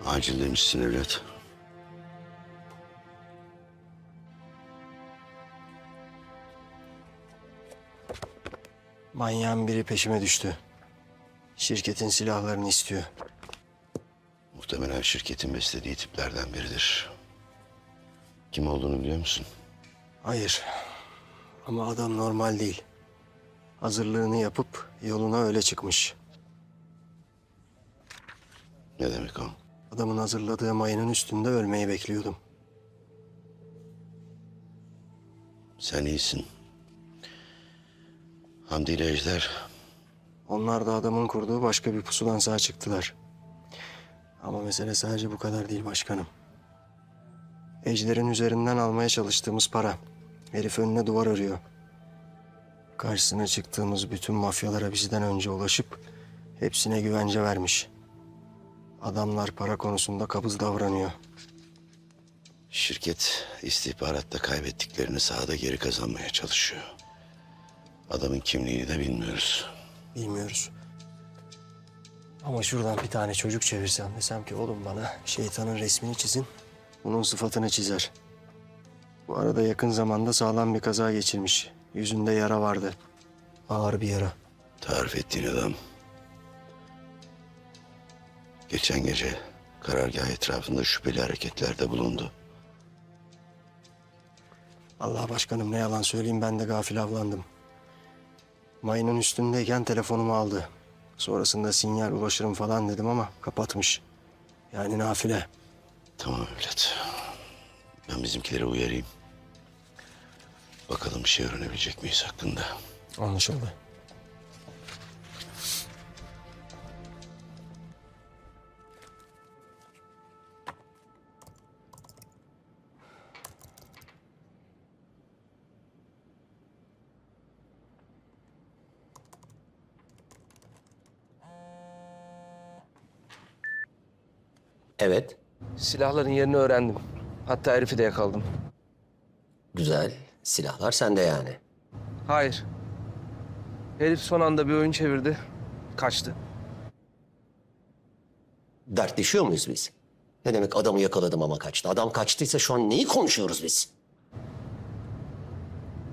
Acil demişsin evlat. Manyağın biri peşime düştü. Şirketin silahlarını istiyor. Muhtemelen şirketin beslediği tiplerden biridir. Kim olduğunu biliyor musun? Hayır. Ama adam normal değil. Hazırlığını yapıp yoluna öyle çıkmış. Ne demek o? Adamın hazırladığı mayının üstünde ölmeyi bekliyordum. Sen iyisin. Hamdi ile Ejder Onlar da adamın kurduğu başka bir pusudan sağ çıktılar. Ama mesele sadece bu kadar değil başkanım. Ejder'in üzerinden almaya çalıştığımız para. Herif önüne duvar örüyor. Karşısına çıktığımız bütün mafyalara bizden önce ulaşıp hepsine güvence vermiş. Adamlar para konusunda kabız davranıyor. şirket istihbaratta kaybettiklerini sahada geri kazanmaya çalışıyor. Adamın kimliğini de bilmiyoruz. Bilmiyoruz. Ama şuradan bir tane çocuk çevirsem desem ki oğlum bana şeytanın resmini çizin. Bunun sıfatını çizer. Bu arada yakın zamanda sağlam bir kaza geçirmiş. Yüzünde yara vardı. Ağır bir yara. Tarif ettiğin adam geçen gece karargah etrafında şüpheli hareketlerde bulundu. Allah başkanım ne yalan söyleyeyim ben de gafil avlandım. Mayının üstündeyken telefonumu aldı. Sonrasında sinyal ulaşırım falan dedim ama kapatmış. Yani nafile. Tamam evlat. Ben bizimkileri uyarayım. Bakalım bir şey öğrenebilecek miyiz hakkında. Anlaşıldı. Evet, Silahların yerini öğrendim. Hatta herifi de yakaladım. güzel. Silahlar sende yani. Hayır. Herif son anda bir oyun çevirdi. Kaçtı. Dertleşiyor muyuz biz? Ne demek adamı yakaladım ama kaçtı? Adam kaçtıysa şu an neyi konuşuyoruz biz?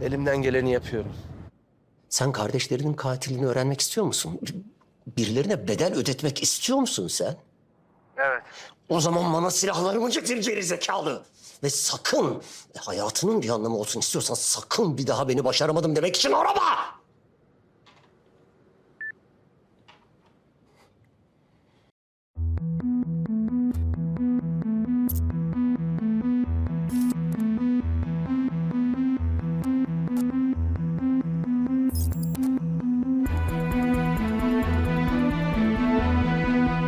Elimden geleni yapıyorum. Sen kardeşlerinin katilini öğrenmek istiyor musun? Birilerine bedel ödetmek istiyor musun sen? Evet. O zaman bana silahlarımı getir geri zekalı. Ve sakın hayatının bir anlamı olsun istiyorsan sakın bir daha beni başaramadım demek için arama.